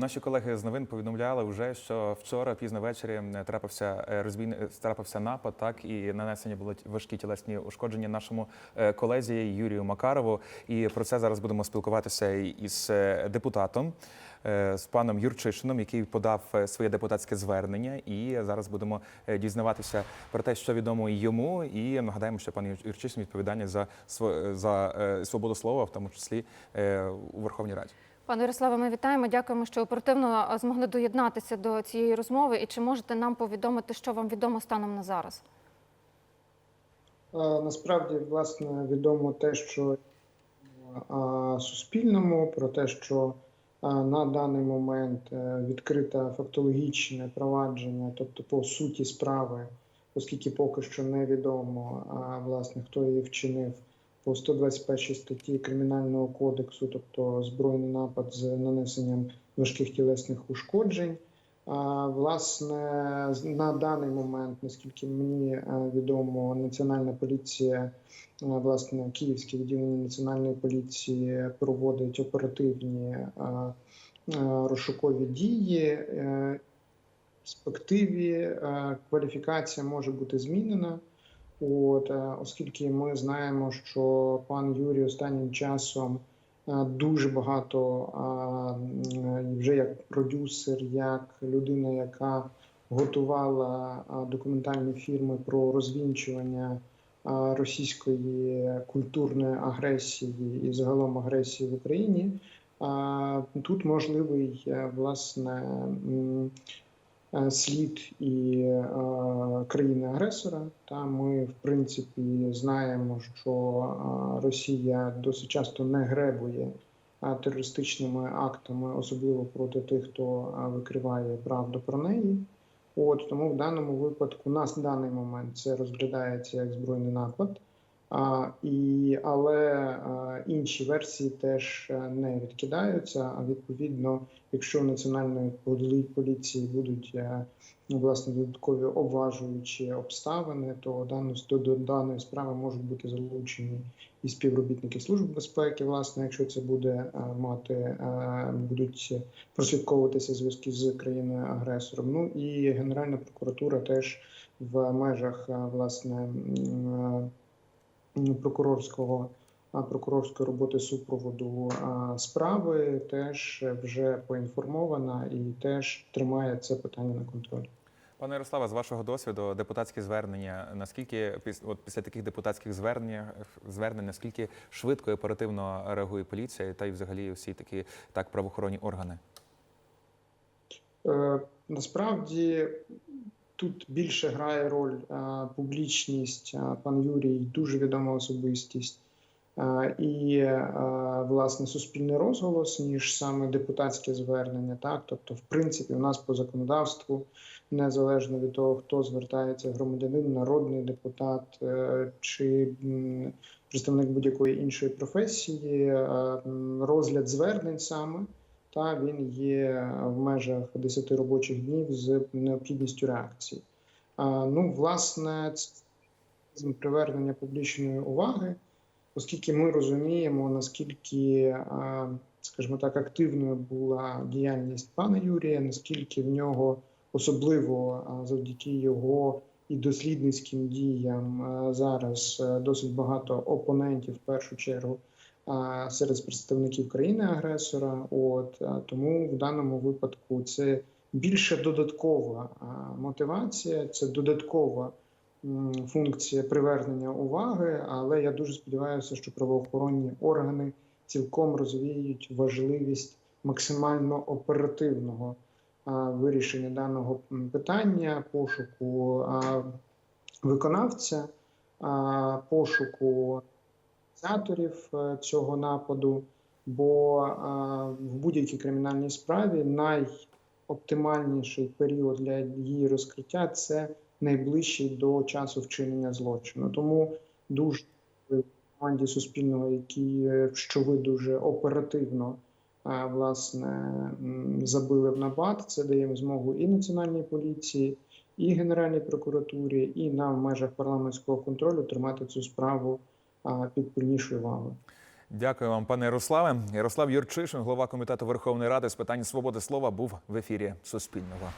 Наші колеги з новин повідомляли вже, що вчора пізно ввечері трапився е, розбійний е, трапився напад, так і нанесені були важкі тілесні ушкодження нашому е, колезі Юрію Макарову. І про це зараз будемо спілкуватися із депутатом. З паном Юрчишином, який подав своє депутатське звернення, і зараз будемо дізнаватися про те, що відомо йому. І нагадаємо, що пан Юр- Юрчишин відповідальний за за свободу слова, в тому числі у Верховній Раді. Пане Ярославе, ми вітаємо. Дякуємо, що оперативно змогли доєднатися до цієї розмови. І чи можете нам повідомити, що вам відомо станом на зараз? Е, Насправді, власне, відомо те, що е, Суспільному про те, що е, на даний момент е, відкрите фактологічне провадження, тобто по суті справи, оскільки поки що невідомо, власне, хто її вчинив по 121 статті Кримінального кодексу, тобто збройний напад з нанесенням важких тілесних ушкоджень. А, Власне, на даний момент, наскільки мені е, відомо, Національна поліція, е, власне, Київське відділення Національної поліції проводить оперативні е, розшукові дії. В перспективі кваліфікація може бути змінена. От, е, оскільки ми знаємо, що пан Юрій останнім часом е, дуже багато вже як продюсер, як людина, яка готувала документальні фільми про розвінчування російської культурної агресії і загалом агресії в Україні. Тут можливий е, власне слід і е, країни-агресора. Та ми, в принципі, знаємо, що е, Росія досить часто не гребує е, терористичними актами, особливо проти тих, хто е, викриває правду про неї. От тому в даному випадку нас на даний момент це розглядається як збройний напад. А, і, але а, інші версії теж е, не відкидаються. А відповідно, якщо у національної поліції будуть е, власне додаткові обважуючі обставини, то дану до, даної справи можуть бути залучені і співробітники служби безпеки. Власне, якщо це буде е, мати, е, будуть прослідковуватися зв'язки з країною агресором. Ну і Генеральна прокуратура теж в межах е, власне. Прокурорського прокурорської роботи супроводу справи теж вже поінформована і теж тримає це питання на контролі. Пане Ярославе, з вашого досвіду, депутатські звернення, наскільки от після таких депутатських звернень, звернень, наскільки швидко і оперативно реагує поліція та й взагалі всі такі так правоохоронні органи? Е, насправді тут більше грає роль е, публічність. Е, Пан Юрій дуже відома особистість. Е, І власне суспільний розголос, ніж саме депутатське звернення. Так, тобто, в принципі, у нас по законодавству, незалежно від того, хто звертається, громадянин, народний депутат чи представник будь-якої іншої професії, розгляд звернень саме та він є в межах 10 робочих днів з необхідністю реакції. Ну, власне, це привернення публічної уваги, оскільки ми розуміємо, наскільки, скажімо так, активною була діяльність пана Юрія, наскільки в нього особливо завдяки його і дослідницьким діям зараз е, досить багато опонентів в першу чергу серед представників країни-агресора. От тому в даному випадку це більше додаткова мотивація, це додаткова функція привернення уваги. Але я дуже сподіваюся, що правоохоронні органи цілком розвіють важливість максимально оперативного вирішення даного питання, пошуку виконавця, пошуку ініціаторів е, цього нападу, бо е, в будь-якій кримінальній справі найоптимальніший період для її розкриття це найближчий до часу вчинення злочину. Тому дуже команді Суспільного, які е, що ви дуже оперативно власне забили в набат, це дає змогу і національній поліції. І Генеральній прокуратурі, і нам в межах парламентського контролю тримати цю справу під пильнішою увагою. Дякую вам, пане Ярославе. Ярослав Юрчишин, голова комітету Верховної Ради з питань свободи слова, був в ефірі Суспільного.